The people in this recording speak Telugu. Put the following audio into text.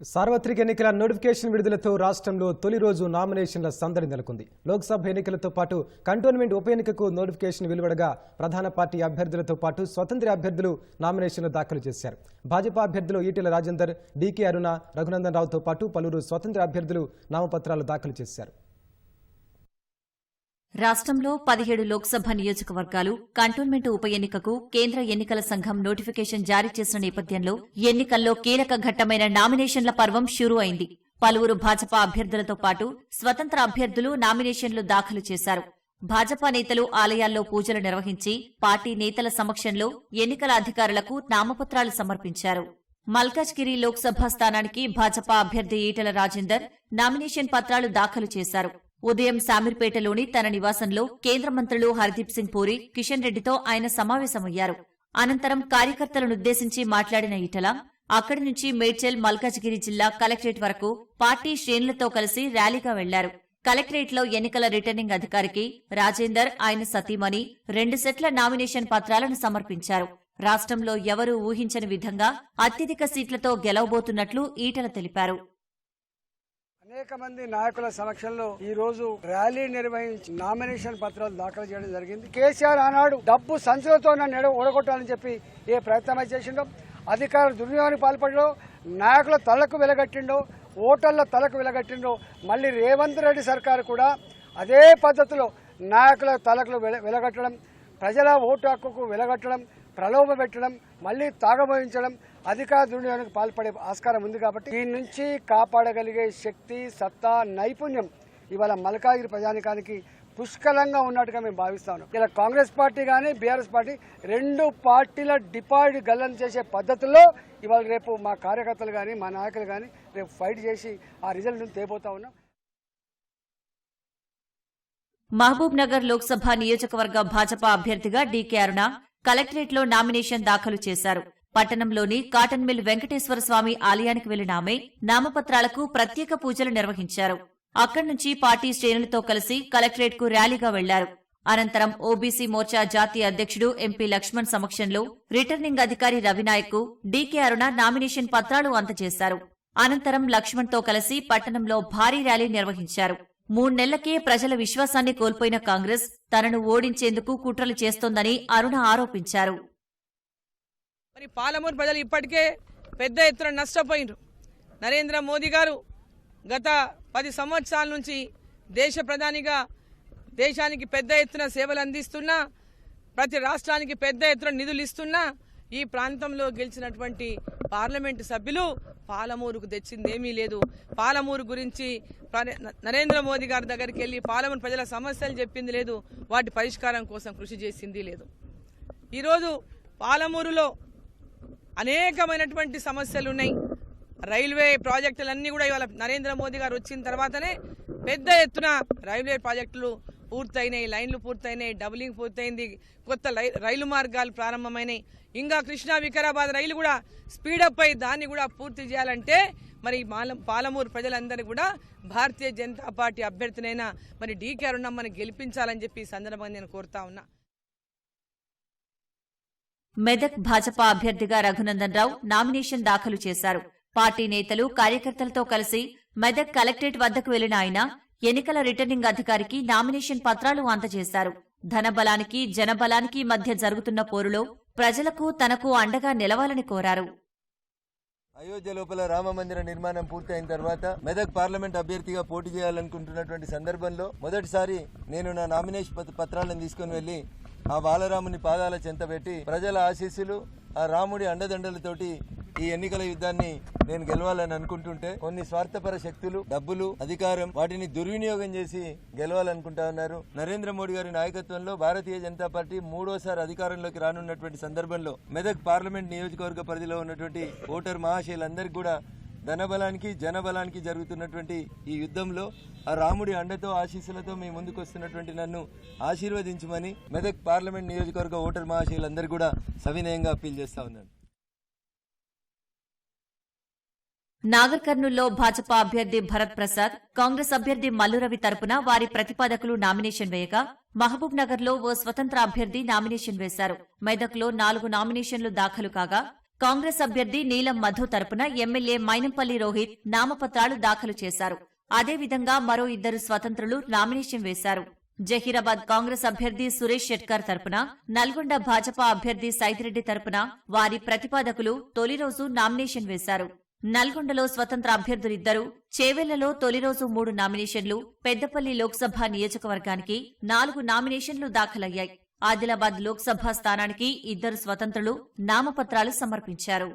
సార్వత్రిక ఎన్నికల నోటిఫికేషన్ విడుదలతో రాష్ట్రంలో తొలి రోజు నామినేషన్ల సందడి నెలకొంది. లోక్సభ ఎన్నికలతో పాటు కంటోన్మెంట్ ఉప ఎన్నికకు నోటిఫికేషన్ వెలువడగా ప్రధాన పార్టీ అభ్యర్థులతో పాటు స్వతంత్ర అభ్యర్థులు నామినేషన్లు దాఖలు చేశారు. భాజపా అభ్యర్థులు ఈటెల రాజేందర్ డీకే అరుణ రఘునందన్ రావుతో పాటు పలువురు స్వతంత్ర అభ్యర్థులు నామపత్రాలు దాఖలు చేశారు. రాష్ట్రంలో పదిహేడు లోక్సభ నియోజకవర్గాలు కంటోన్మెంట్ ఉప ఎన్నికకు కేంద్ర ఎన్నికల సంఘం నోటిఫికేషన్ జారీ చేసిన నేపథ్యంలో ఎన్నికల్లో కీలక ఘట్టమైన నామినేషన్ల పర్వం షురూ అయింది. పలువురు భాజపా అభ్యర్థులతో పాటు స్వతంత్ర అభ్యర్థులు నామినేషన్లు దాఖలు చేశారు. భాజపా నేతలు ఆలయాల్లో పూజలు నిర్వహించి పార్టీ నేతల సమక్షంలో ఎన్నికల అధికారులకు నామపత్రాలు సమర్పించారు. మల్కాజ్గిరి లోక్సభ స్థానానికి భాజపా అభ్యర్థి ఈటల రాజేందర్ నామినేషన్ పత్రాలు దాఖలు చేశారు. ఉదయం శామీర్పేటలోని తన నివాసంలో కేంద్ర మంత్రులు హర్దీప్ సింగ్ పూరి కిషన్ రెడ్డితో ఆయన సమావేశమయ్యారు. అనంతరం కార్యకర్తలనుద్దేశించి మాట్లాడిన ఈటల అక్కడి నుంచి మేడ్చల్ మల్కాజ్గిరి జిల్లా కలెక్టరేట్ వరకు పార్టీ శ్రేణులతో కలిసి ర్యాలీగా వెళ్ళారు. కలెక్టరేట్లో ఎన్నికల రిటర్నింగ్ అధికారికి రాజేందర్ ఆయన సతీమణి రెండు సెట్ల నామినేషన్ పత్రాలను సమర్పించారు. రాష్ట్రంలో ఎవరూ ఊహించని విధంగా అత్యధిక సీట్లతో గెలవబోతున్నట్లు ఈటల తెలిపారు. అనేక మంది నాయకుల సమక్షంలో ఈ రోజు ర్యాలీ నిర్వహించి నామినేషన్ పత్రాలు దాఖలు చేయడం జరిగింది. కేసీఆర్ ఆనాడు డబ్బు సంచులతో నన్ను ఓడగొట్టాలని చెప్పి ఏ ప్రయత్నం చేసిండో అధికారులు దుర్వినియోగానికి పాల్పడో నాయకుల తలకు వెలగట్టిండో ఓటర్ల తలకు వెలగట్టిండో మళ్ళీ రేవంత్ రెడ్డి సర్కారు కూడా అదే పద్ధతిలో నాయకుల తలకు వెలగట్టడం ప్రజల ఓటు హక్కుకు వెలగట్టడం ప్రలోభ పెట్టడం మళ్ళీ తాగబోయించడం అధికార దుర్వినియోగానికి పాల్పడే ఆస్కారం ఉంది కాబట్టి దీని నుంచి కాపాడగలిగే శక్తి సత్తా నైపుణ్యం ఇవాళ మల్కాగిరి ప్రజానికానికి పుష్కలంగా ఉన్నట్టుగా మేము భావిస్తాను. ఇలా కాంగ్రెస్ పార్టీ కానీ బీఆర్ఎస్ పార్టీ రెండు పార్టీల డిపాజిట్ గల్లం చేసే పద్ధతిలో ఇవాళ రేపు మా కార్యకర్తలు కానీ మా నాయకులు కానీ రేపు ఫైట్ చేసి ఆ రిజల్ట్ తేబోతా ఉన్నాం. మహబూబ్ నగర్ లోక్సభ నియోజకవర్గ భాజపా అభ్యర్థిగా డీకే అరుణ కలెక్టరేట్లో నామినేషన్ దాఖలు చేశారు. పట్టణంలోని కాటన్ మిల్ వెంకటేశ్వర స్వామి ఆలయానికి వెళ్ళిన ఆమె నామపత్రాలకు ప్రత్యేక పూజలు నిర్వహించారు. అక్కడి నుంచి పార్టీ శ్రేణులతో కలిసి కలెక్టరేట్కు ర్యాలీగా వెళ్ళారు. అనంతరం ఓబీసీ మోర్చా జాతీయ అధ్యక్షుడు ఎంపీ లక్ష్మణ్ సమక్షంలో రిటర్నింగ్ అధికారి రవినాయక్ డీకే అరుణ నామినేషన్ పత్రాలు అందజేశారు. అనంతరం లక్ష్మణ్తో కలిసి పట్టణంలో భారీ ర్యాలీ నిర్వహించారు. మూడు నెలలకే ప్రజల విశ్వాసాన్ని కోల్పోయిన కాంగ్రెస్ తనను ఓడించేందుకు కుట్రలు చేస్తోందని అరుణ ఆరోపించారు. మరి పాలమూరు ప్రజలు ఇప్పటికే పెద్ద ఎత్తున నష్టపోయినరు. నరేంద్ర మోదీ గారు గత పది సంవత్సరాల నుంచి దేశ ప్రధానిగా దేశానికి పెద్ద ఎత్తున సేవలు అందిస్తున్నా ప్రతి రాష్ట్రానికి పెద్ద ఎత్తున నిధులు ఇస్తున్నా ఈ ప్రాంతంలో గెలిచినటువంటి పార్లమెంటు సభ్యులు పాలమూరుకు తెచ్చిందేమీ లేదు. పాలమూరు గురించి నరేంద్ర మోదీ గారి దగ్గరికి వెళ్ళి పాలమూరు ప్రజల సమస్యలు చెప్పింది లేదు వాటి పరిష్కారం కోసం కృషి చేసింది లేదు. ఈరోజు పాలమూరులో అనేకమైనటువంటి సమస్యలు ఉన్నాయి రైల్వే ప్రాజెక్టులన్నీ కూడా ఇవాళ నరేంద్ర మోదీ గారు వచ్చిన తర్వాతనే పెద్ద ఎత్తున రైల్వే ప్రాజెక్టులు పూర్తయినాయి లైన్లు పూర్తయినాయి డబులింగ్ పూర్తయింది కొత్త లై- రైలు మార్గాలు ప్రారంభమైనాయి. ఇంకా కృష్ణా వికారాబాద్ రైలు కూడా స్పీడప్ అయి దాన్ని కూడా పూర్తి చేయాలంటే మరి పాలమూరు ప్రజలందరూ కూడా భారతీయ జనతా పార్టీ అభ్యర్థినైనా మరి డీకే అరుణమ్మని గెలిపించాలని చెప్పి ఈ సందర్భంగా నేను కోరుతా ఉన్నా. మెదక్ భాజపా అభ్యర్థిగా రఘునందన్ రావు నామినేషన్ దాఖలు చేశారు. పార్టీ నేతలు కార్యకర్తలతో కలిసి మెదక్ కలెక్టరేట్ వద్దకు వెళ్ళిన ఆయన ఎన్నికల రిటర్నింగ్ అధికారికి నామినేషన్ పత్రాలు అందజేశారు. ధనబలానికి జనబలానికి మధ్య జరుగుతున్న పోరులో ప్రజలకు తనకు అండగా నిలవాలని కోరారు. అయోధ్య లోపల రామ మందిర నిర్మాణం పూర్తయిన తర్వాత మెదక్ పార్లమెంట్ అభ్యర్థిగా పోటీ చేయాలనుకుంటున్నటువంటి సందర్భంలో మొదటిసారి నేను నా నామినేషన్ పత్రాలను తీసుకుని వెళ్ళి ఆ బాలరాముని పాదాల చెంతబెట్టి ప్రజల ఆశీస్సులు ఆ రాముడి అండదండలతోటి ఈ ఎన్నికల యుద్ధాన్ని నేను గెలవాలని అనుకుంటుంటే కొన్ని స్వార్థపర శక్తులు డబ్బులు అధికారం వాటిని దుర్వినియోగం చేసి గెలవాలనుకుంటా ఉన్నారు. నరేంద్ర మోడీ గారి నాయకత్వంలో భారతీయ జనతా పార్టీ మూడోసారి అధికారంలోకి రానున్నటువంటి సందర్భంలో మెదక్ పార్లమెంట్ నియోజకవర్గ పరిధిలో ఉన్నటువంటి ఓటర్ మహాశయులందరికీ కూడా ధనబలానికి జనబలానికి జరుగుతున్నటువంటి ఈ యుద్ధంలో ఆ రాముడి అండతో ఆశీస్సులతో మీ ముందుకు వస్తున్నటువంటి నన్ను ఆశీర్వదించమని మెదక్ పార్లమెంట్ నియోజకవర్గ ఓటర్ మహాశయులందరూ కూడా సవినయంగా అప్పీల్ చేస్తా ఉన్నాను. నాగర్ కర్నూల్లో భాజపా అభ్యర్థి భరత్ ప్రసాద్ కాంగ్రెస్ అభ్యర్థి మల్లురవి తరపున వారి ప్రతిపాదకులు నామినేషన్ వేయగా మహబూబ్ నగర్లో ఓ స్వతంత్ర అభ్యర్థి నామినేషన్ వేశారు. మెదక్లో నాలుగు నామినేషన్లు దాఖలు కాగా కాంగ్రెస్ అభ్యర్థి నీలం మధు తరపున ఎమ్మెల్యే మైనంపల్లి రోహిత్ నామపత్రాలు దాఖలు చేశారు. అదేవిధంగా మరో ఇద్దరు స్వతంత్రులు నామినేషన్ వేశారు. జహీరాబాద్ కాంగ్రెస్ అభ్యర్థి సురేష్ షెట్కర్ తరపున నల్గొండ భాజపా అభ్యర్థి సైతిరెడ్డి తరపున వారి ప్రతిపాదకులు తొలి రోజు నామినేషన్ వేశారు. నల్గొండలో స్వతంత్ర అభ్యర్థులిద్దరూ చేవెళ్ళలో తొలిరోజు మూడు నామినేషన్లు పెద్దపల్లి లోక్సభ నియోజకవర్గానికి నాలుగు నామినేషన్లు దాఖలయ్యాయి. ఆదిలాబాద్ లోక్సభ స్థానానికి ఇద్దరు స్వతంత్రులు నామపత్రాలు సమర్పించారు.